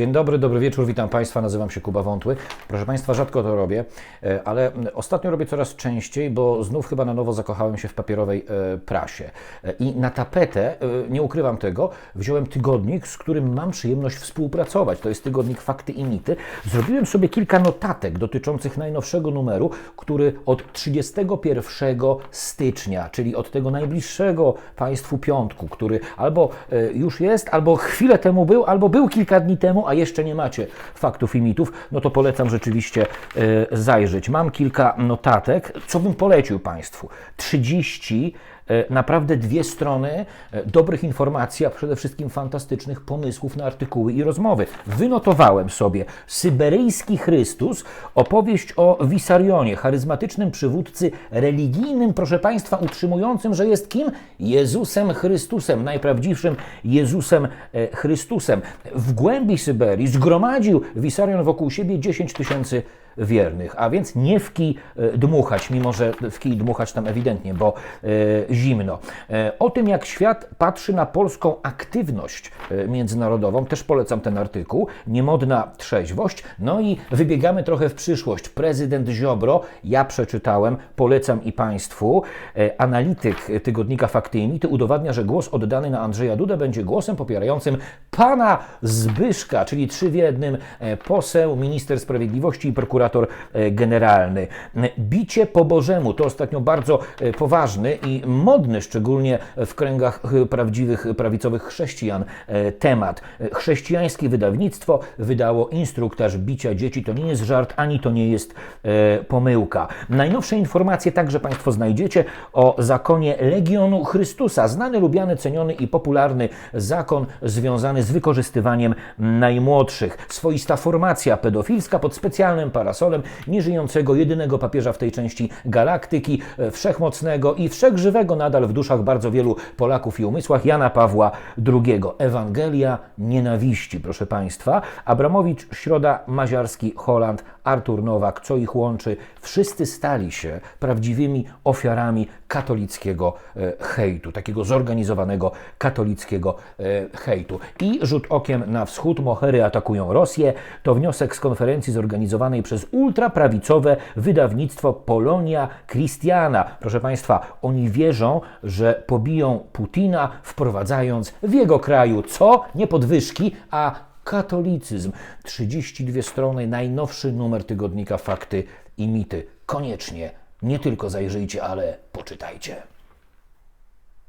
Dzień dobry, dobry wieczór, witam Państwa, nazywam się Kuba Wątły. Proszę Państwa, rzadko to robię, e, ale ostatnio robię coraz częściej, bo znów chyba na nowo zakochałem się w papierowej e, prasie. E, I na tapetę, nie ukrywam tego, wziąłem tygodnik, z którym mam przyjemność współpracować. To jest tygodnik Fakty i Mity. Zrobiłem sobie kilka notatek dotyczących najnowszego numeru, który od 31 stycznia, czyli od tego najbliższego Państwu piątku, który albo już jest, albo chwilę temu był, albo był kilka dni temu, a jeszcze nie macie faktów i mitów, no to polecam rzeczywiście e, zajrzeć. Mam kilka notatek, co bym polecił Państwu. 30 e, naprawdę dwie strony e, dobrych informacji, a przede wszystkim fantastycznych pomysłów na artykuły i rozmowy. Wynotowałem sobie Syberyjski Chrystus, opowieść o Wisarionie, charyzmatycznym przywódcy religijnym, proszę Państwa, utrzymującym, że jest kim? Jezusem Chrystusem, najprawdziwszym Jezusem Chrystusem. W głębi Syberii zgromadził Wisarion wokół siebie 10 tysięcy wiernych, a więc nie w kij e, dmuchać, mimo że w kij dmuchać tam ewidentnie, bo e, zimno. E, o tym, jak świat patrzy na polską aktywność międzynarodową, też polecam ten artykuł. Niemodna trzeźwość. No i wybiegamy trochę w przyszłość. Prezydent Ziobro, ja przeczytałem, polecam i Państwu. Analityk tygodnika Fakty i Mity udowadnia, że głos oddany na Andrzeja Dudę będzie głosem popierającym pana Zbyszka, czyli trzy w jednym poseł, minister sprawiedliwości i prokurator e, generalny. Bicie po Bożemu to ostatnio bardzo e, poważny i modny, szczególnie w kręgach e, prawdziwych prawicowych chrześcijan, temat. Chrześcijańskie wydawnictwo wydało instruktaż bicia dzieci. To nie jest żart, ani to nie jest pomyłka. Najnowsze informacje także Państwo znajdziecie o zakonie Legionu Chrystusa. Znany, lubiany, ceniony i popularny zakon związany z wykorzystywaniem najmłodszych. Swoista formacja pedofilska pod specjalnym parasolem nieżyjącego jedynego papieża w tej części galaktyki, e, wszechmocnego i wszechżywego nadal w duszach bardzo wielu Polaków i umysłach Jana Pawła II. Ewangelia nienawiści, proszę Państwa. Abramowicz, Środa, Maziarski, Holand, Artur Nowak, co ich łączy? Wszyscy stali się prawdziwymi ofiarami katolickiego e, hejtu, takiego zorganizowanego katolickiego e, hejtu. I rzut okiem na wschód, Mohery atakują Rosję. To wniosek z konferencji zorganizowanej przez ultraprawicowe wydawnictwo Polonia Christiana. Proszę Państwa, oni wierzą, że pobiją Putina, wprowadzając w jego kraju co? Nie podwyżki, a katolicyzm. 32 strony, najnowszy numer tygodnika Fakty i Mity. Koniecznie, nie tylko zajrzyjcie, ale poczytajcie.